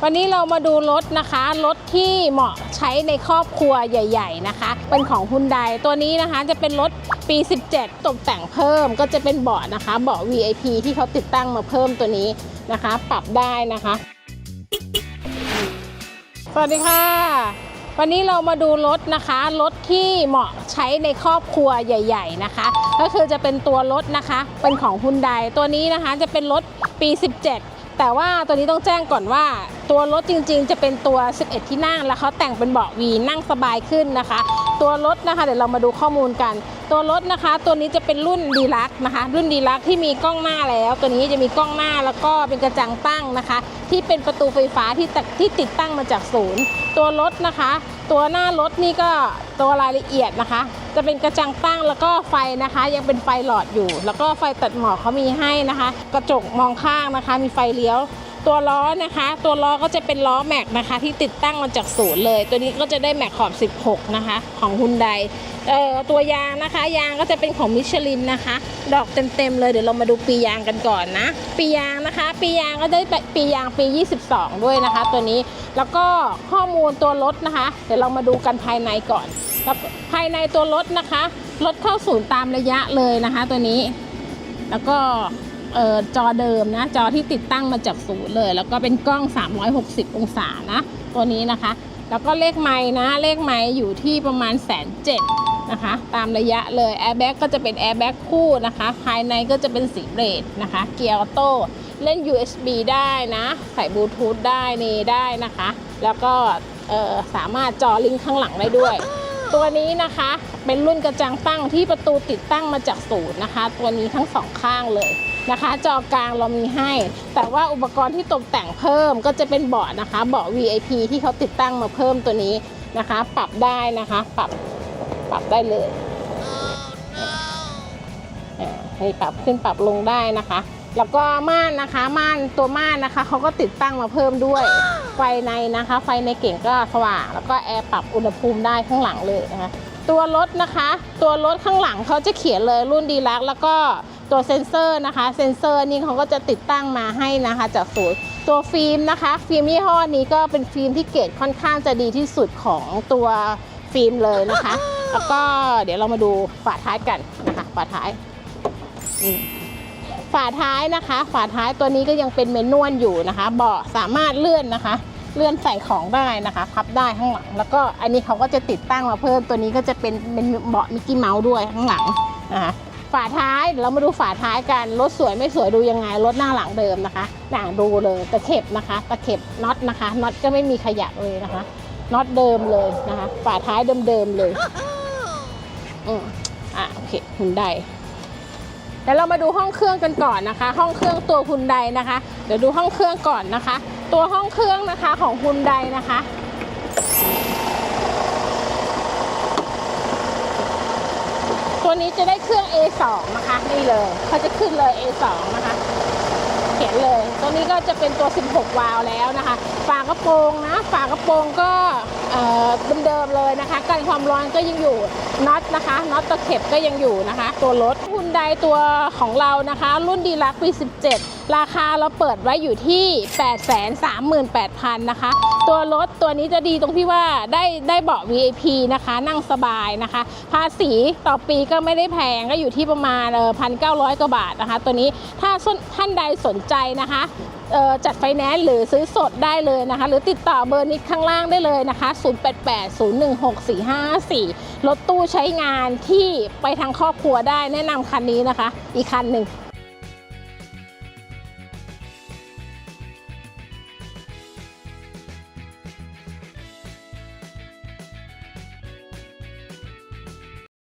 วันนี้เรามาดูรถนะคะ รถที่เหมาะใช้ในครอบครัวใหญ่ ๆ นะคะ เป็นของฮุนไดตัวนี้นะคะจะเป็นรถปี 17 ตกแต่งเพิ่มก็จะเป็นเบาะนะคะเบาะ VIP ที่เขาติดตั้งมาเพิ่มตัวนี้นะคะ ปรับได้นะคะ สวัสดีค่ะ วันนี้เรามาดูรถนะคะ รถที่เหมาะใช้ในครอบครัวใหญ่ ๆ นะคะ ก็คือจะเป็นตัวรถนะคะ เป็นของฮุนไดตัวนี้นะคะจะเป็นรถปี 17 แต่ว่าตัวนี้ต้องแจ้งก่อนว่า ตัวรถจริงๆ จะเป็นตัว 11 ที่นั่ง แล้วเขาแต่งเป็นเบาะวีนั่งสบายขึ้นนะคะ ตัวรถนะคะเดี๋ยวเรามาดูข้อมูลกัน ตัวรถนะคะ ตัวนี้จะเป็นรุ่นดีลักนะคะ รุ่นดีลักที่มีกล้องหน้าแล้ว ตัวนี้จะมีกล้องหน้าแล้วก็เป็นกระจังตั้งนะคะ ที่เป็นประตูไฟฟ้าที่ที่ติดตั้งมาจากศูนย์ ตัวรถนะคะ ตัวหน้ารถนี่ก็ตัวรายละเอียดนะคะ จะเป็นกระจังตั้งแล้วก็ไฟนะคะ ยังเป็นไฟหลอดอยู่ แล้วก็ไฟตัดหมอกเขามีให้นะคะ กระจกมองข้างนะคะ มีไฟเลี้ยว ตัวล้อนะคะ ตัวล้อก็จะเป็นล้อแม็กนะคะ ที่ติดตั้งมาจากศูนย์เลย ตัวนี้ก็จะได้แม็กขอบ 16 นะคะ ของฮุนไดเอ่อตัวยางนะคะ ยางก็จะเป็นของมิชลินนะคะ ดอกเต็มๆเลยเดี๋ยวเรามาดูปียางกันก่อนนะปียางนะคะ ปียางก็ได้ปียางปี 22 ด้วยนะคะ ตัวนี้แล้วก็ข้อมูลตัวรถนะคะ เดี๋ยวเรามาดูกันภายในก่อนแล้วภายในตัวรถนะคะรถเข้าศูนย์ตามระยะเลยนะคะ ตัวนี้ แล้วก็ จอเดิมนะจอที่ติดตั้งมาจากศูนย์เลย แล้วก็เป็นกล้อง 360 องศานะ ตัวนี้นะคะ แล้วก็เลขไม้นะเลขไม้อยู่ที่ประมาณแสนเจ็ดนะคะตามระยะเลยแอร์แบ็กก็จะเป็นแอร์แบ็กคู่นะคะ ภายในก็จะเป็นสีเบรดนะคะเกียร์ออโต้เล่น USB ได้นะใส่บลูทูธได้นี่ได้นะคะ แล้วก็สามารถจอลิงข้างหลังได้ด้วย ตัวนี้นะคะเป็นรุ่นกระจังตั้งที่ประตูติดตั้งมาจากศูนย์นะคะ ตัวนี้ทั้งสองข้างเลย นะคะ จอกลางเรามีให้ แต่ว่าอุปกรณ์ที่ตกแต่งเพิ่มก็จะเป็นเบาะนะคะเบาะ VIP ที่เขาติดตั้งมาเพิ่มตัวนี้นะคะ ปรับได้นะคะ ปรับปรับได้เลยอ่าให้ปรับขึ้นปรับลงได้นะคะ แล้วก็ม่านนะคะม่านตัวม่านนะคะเขาก็ติดตั้งมาเพิ่มด้วย ไฟในนะคะ ไฟในเก่งก็สว่างแล้วก็แอร์ปรับอุณหภูมิได้ข้างหลังเลยนะคะ ตัวรถนะคะ ตัวรถข้างหลังเขาจะเขียนเลยรุ่นดีลักแล้วก็ ตัวเซ็นเซอร์นะคะ เซ็นเซอร์นี่เขาก็จะติดตั้งมาให้นะคะจากศูนย์ตัวฟิล์มนะคะ ฟิล์มยี่ห้อนี้ก็เป็นฟิล์มที่เกรดค่อนข้างจะดีที่สุดของตัวฟิล์มเลยนะคะ แล้วก็เดี๋ยวเรามาดูฝาท้ายกันนะคะฝาท้ายอืมฝาท้ายนะคะ ฝาท้ายตัวนี้ก็ยังเป็นเมนนวลอยู่นะคะ เบาะสามารถเลื่อนนะคะ เลื่อนใส่ของได้นะคะพับได้ข้างหลัง แล้วก็อันนี้เขาก็จะติดตั้งมาเพิ่มตัวนี้ก็จะเป็นเป็นเบาะมิกกี้เมาส์ด้วยข้างหลังนะคะ ฝาท้ายเดี๋ยวเรามาดูฝาท้ายกันรถสวยไม่สวยดูยังไงรถหน้าหลังเดิมนะคะหนังดูเลยตะเข็บนะคะ ตะเข็บน็อตนะคะน็อตก็ไม่มีขยับเลยนะคะน็อตเดิมเลยนะคะ ฝาท้ายเดิมๆเลยอืมอะโอเคหุ่นได้เดี๋ยวเรามาดูห้องเครื่องกันก่อนนะคะ ห้องเครื่องตัวฮุนไดนะคะ เดี๋ยวดูห้องเครื่องก่อนนะคะ ตัวห้องเครื่องนะคะของฮุนไดนะคะ ตัวนี้จะได้เครื่อง A2 นะคะนี่เลยเขาจะขึ้นเลย A2 นะคะเขียนเลย ตัวนี้ก็จะเป็นตัว 16 วาล์วแล้วนะคะ ฝากระโปรงนะ ฝากระโปรงก็เดิมๆ เลยนะคะ กันความร้อนก็ยังอยู่น็อตนะคะน็อตตะเข็บก็ยังอยู่นะคะ ตัวรถฮุนไดตัวของเรานะคะ รุ่นดีลักปี 17 ราคาเราเปิดไว้อยู่ที่ 838,000 นะคะ ตัวรถตัวนี้จะดีตรงที่ว่าได้ได้เบาะ VIP นะคะ นั่งสบายนะคะ ภาษีต่อปีก็ไม่ได้แพงก็อยู่ที่ประมาณพันเก้าร้อยกว่าบาทนะคะ ตัวนี้ถ้าท่านใดสนใจนะคะ จัดไฟแนนซ์หรือซื้อสดได้เลยนะคะ หรือติดต่อเบอร์นี้ข้างล่างได้เลยนะคะ 0880164554 รถตู้ใช้งานที่ไปทางครอบครัวได้แนะนำคันนี้นะคะ อีกคันหนึ่ง